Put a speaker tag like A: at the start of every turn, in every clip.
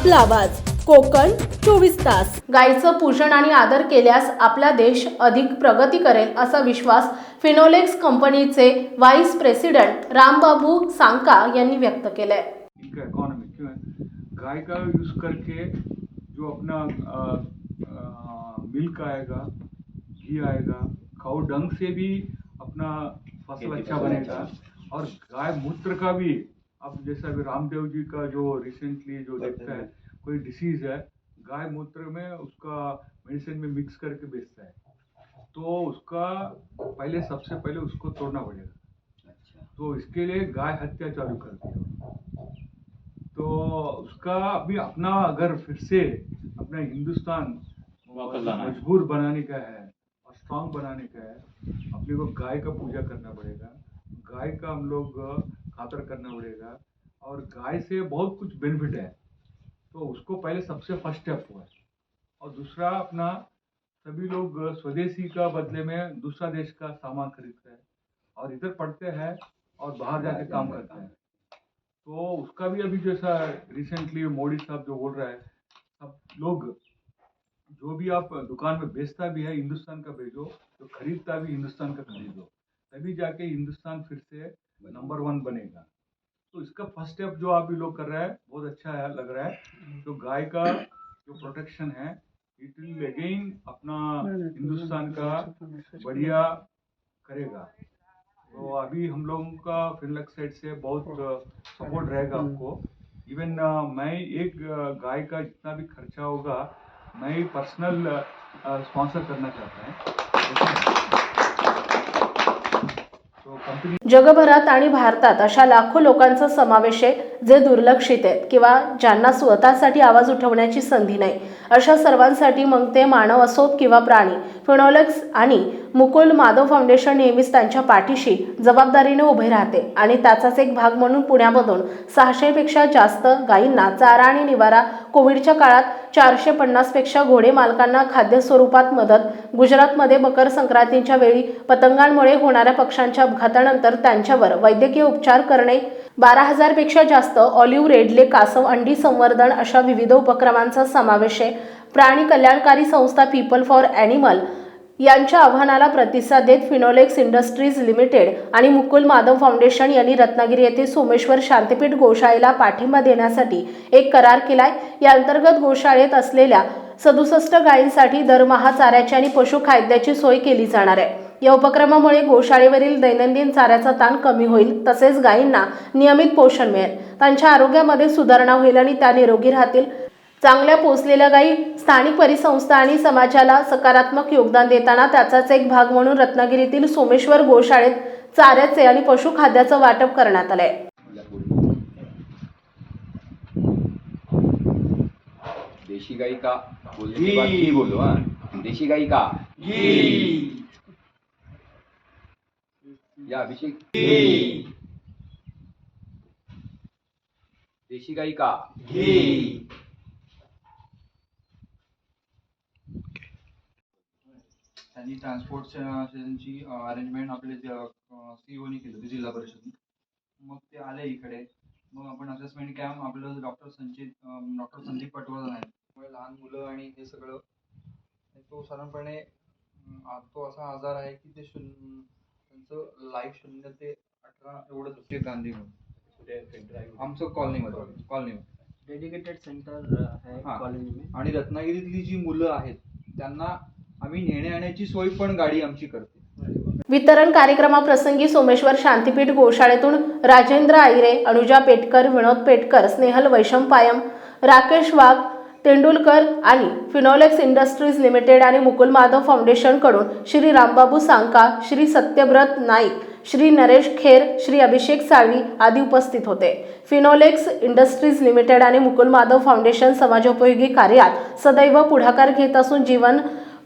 A: आपला आवाज. कोकण चोवीस तास.
B: गायीचं पूजन आणि आदर केल्यास आपला देश अधिक प्रगती करेल असा विश्वास फिनोलेक्स कंपनीचे व्हाईस प्रेसिडेंट रामबाबू सांका यांनी व्यक्त केलाय.
C: गाय का यूज़ करके जो अपना मिल्क आएगा घी आएगा खाओ डंग से भी अपना फसल अच्छा बनेगा। और गाय मूत्र का भी अब जैसा अभी रामदेव जी का जो रिसेंटली जो देखता है कोई डिसीज है गाय मूत्र में उसका मेडिसिन में मिक्स करके बेचता है। तो उसका पहले सबसे पहले उसको तोड़ना पड़ेगा। तो इसके लिए गाय हत्या चालू कर दी तो उसका अभी अपना अगर फिर से अपना हिंदुस्तान मजबूर बनाने का है और स्ट्रांग बनाने का है अपने को गाय का पूजा करना पड़ेगा। गाय का हम लोग खातर करना पड़ेगा। और गाय से बहुत कुछ बेनिफिट है। तो उसको पहले सबसे फ़र्स्ट स्टेप हुआ है। और दूसरा अपना सभी लोग स्वदेशी का बदले में दूसरा देश का सामान खरीदते हैं और इधर पढ़ते हैं और बाहर जाके काम करते हैं। तो उसका भी अभी जैसा रिसेंटली मोदी साहब जो बोल रहा है सब लोग जो भी आप दुकान में बेचता भी है हिंदुस्तान का भेजो तो खरीदता भी हिंदुस्तान का खरीदो तभी जाके हिंदुस्तान फिर से नंबर वन बनेगा। तो इसका फ़र्स्ट स्टेप जो आप भी लोग कर रहे हैं बहुत अच्छा है लग रहा है। तो गाय का जो प्रोटेक्शन है इट विल अगेन अपना हिंदुस्तान का बढ़िया करेगा। तो अभी हम लोगों का फिनलक साइड से बहुत सपोर्ट रहेगा आपको। इवन मैं एक गाय का जितना भी खर्चा होगा मैं ही पर्सनल स्पॉन्सर करना चाहता हूँ। तो
B: जगभरात आणि भारतात अशा लाखो लोकांचा समावेश आहे. जे दुर्लक्षित आहेत किंवा ज्यांना स्वतःसाठी आवाज उठवण्याची संधी नाही अशा सर्वांसाठी मग ते मानव असोत किंवा प्राणी. फिनोलेक्स आणि मुकुल माधव फाउंडेशन नेहमीच त्यांच्या पाठीशी जबाबदारीने उभे राहते आणि त्याचाच एक भाग म्हणून पुण्यामधून सहाशेपेक्षा जास्त गायींना चारा आणि निवारा कोविडच्या काळात चारशे पन्नासपेक्षा घोडे मालकांना खाद्य स्वरूपात मदत गुजरातमध्ये मकर संक्रांतीच्या वेळी पतंगांमुळे होणाऱ्या पक्ष्यांच्या अपघातानंतर त्यांच्यावर वैद्यकीय उपचार करणे बारा हजारपेक्षा जास्त ऑलिव्ह रेडले कासव अंडी संवर्धन अशा विविध उपक्रमांचा समावेश आहे. प्राणी कल्याणकारी संस्था पीपल फॉर ॲनिमल यांच्या आव्हानाला प्रतिसाद देत फिनोलेक्स इंडस्ट्रीज लिमिटेड आणि मुकुल माधव फाउंडेशन यांनी रत्नागिरी येथे सोमेश्वर शांतीपीठ गोशाळेला पाठिंबा देण्यासाठी एक करार केलाय. या अंतर्गत गोशाळेत असलेल्या सदुसष्ट गायींसाठी दरमहा चाऱ्याची आणि पशुखाद्याची सोय केली जाणार आहे. या उपक्रमामुळे गोशाळेवरील दैनंदिन चाऱ्याचा ताण कमी होईल तसेच गायींना नियमित पोषण मिळेल. त्यांच्या आरोग्यामध्ये सुधारणा होईल आणि त्या निरोगी राहतील. चांगल्या पोचलेल्या गायी स्थानिक परिसंस्था आणि समाजाला सकारात्मक योगदान देताना त्याचाच एक भाग म्हणून रत्नागिरीतील सोमेश्वर गोशाळेत चाऱ्याचे आणि पशुखाद्याचं वाटप करण्यात आलंय.
D: देशी गाई का? बोलने के बोलो हाँ. देशी गाई का? घी. या अभिषेक. देशी गाई का घी.
E: त्यांनी ट्रान्सपोर्टची अरेंजमेंट आपले सीओनी केली होती जिल्हा परिषदने. मग ते आले इकडे. मग आपण असेसमेंट कॅम्प आपलं डॉक्टर संचित डॉक्टर संदीप पटवर्धन आहेत. त्यामुळे लहान मुलं आणि हे सगळं तो साधारणपणे तो असा आजार आहे की ते शून्य त्यांचं लाईफ शून्य ते अठरा एवढंच असते गांधी म्हणून. आमचं कॉलनीमध्ये कॉलनीमध्ये
F: डेडिकेटेड सेंटर है
E: हाँ.
F: कॉलोनी में
E: आणि रत्नागिरीतली जी मुलं आहेत त्यांना आम्ही नेणे आणण्याची सोय पण गाडी आमची करते.
B: वितरण कार्यक्रमाप्रसंगी सोमेश्वर शांतीपीठ गोशाळेतून राजेंद्र आईरे अनुजा पेटकर विनोद पेटकर स्नेहल वैशंपायम राकेश वाघ तेंडुलकर आणि फिनोलेक्स इंडस्ट्रीज लिमिटेड आणि मुकुल माधव फाउंडेशनकडून श्री रामबाबू सांका श्री सत्यव्रत नाईक श्री नरेश खेर श्री अभिषेक साळवी आदी उपस्थित होते. फिनोलेक्स इंडस्ट्रीज लिमिटेड आणि मुकुल माधव फाउंडेशन समाजोपयोगी कार्यात सदैव पुढाकार घेत असून जीवन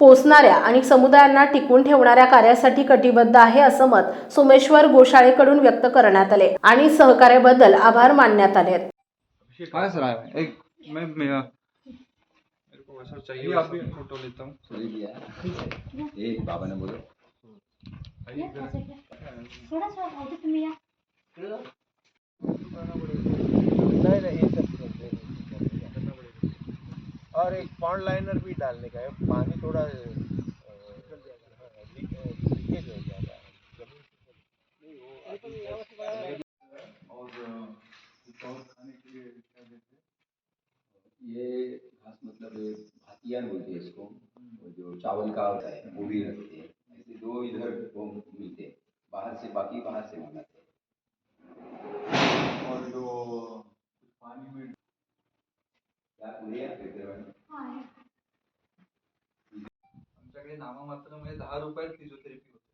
B: पोचणाऱ्या आणि समुदायांना टिकून ठेवणाऱ्या कार्यासाठी कटिबद्ध आहे असं मत सोमेश्वर गोशाळेकडून व्यक्त करण्यात आले आणि सहकार्याबद्दल आभार मानण्यात आले
E: हाँ सर है। चाहिए
C: आप भी-
E: फ़ोटो लेता हूँ
D: बाबा ने बोलो
G: थोड़ा सा या
F: नहीं नहीं ये सब
H: और एक पॉन्ड लाइनर भी डालने का है पानी थोड़ा अ, हाँ, लीक- अ, लीकेज हो जाता है ज़मीन से नहीं, वो अभी
C: और अ, कुछ और खाने के लिए क्या देते हैं
D: ये घास मतलब ये भातियान बोलते हैं इसको वो जो चावल का होता है वो भी रखते हैं। ऐसे दो इधर वो मिलते हैं। बाहर से बाकी बाहर से मंगाते हैं।
C: और जो पानी में
D: क्या पुढे
E: आमच्याकडे नाममात्र म्हणजे दहा रुपयात फिजिओथेरपी होते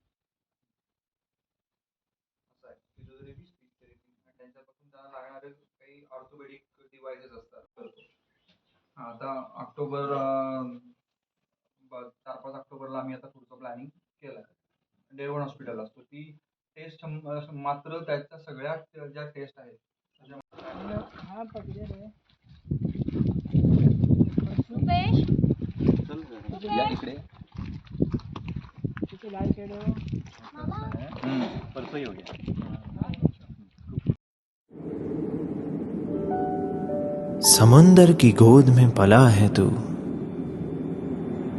E: असं आहे फिजिओथेरपी स्पीच थेरपी आणि त्यांच्यापासून त्यांना लागणारे काही ऑर्थोपेडिक डिव्हायसेस असतात. करतो आता ऑक्टोबर अं, चार पाच ऑक्टोबरला आम्ही आता पुढचं प्लॅनिंग केलं आहे डेवण हॉस्पिटल असतो. ती टेस्ट मात्र त्याच्या सगळ्या ज्या टेस्ट आहेत
D: या इकडे
I: समुंदर की गोद में पला है तू।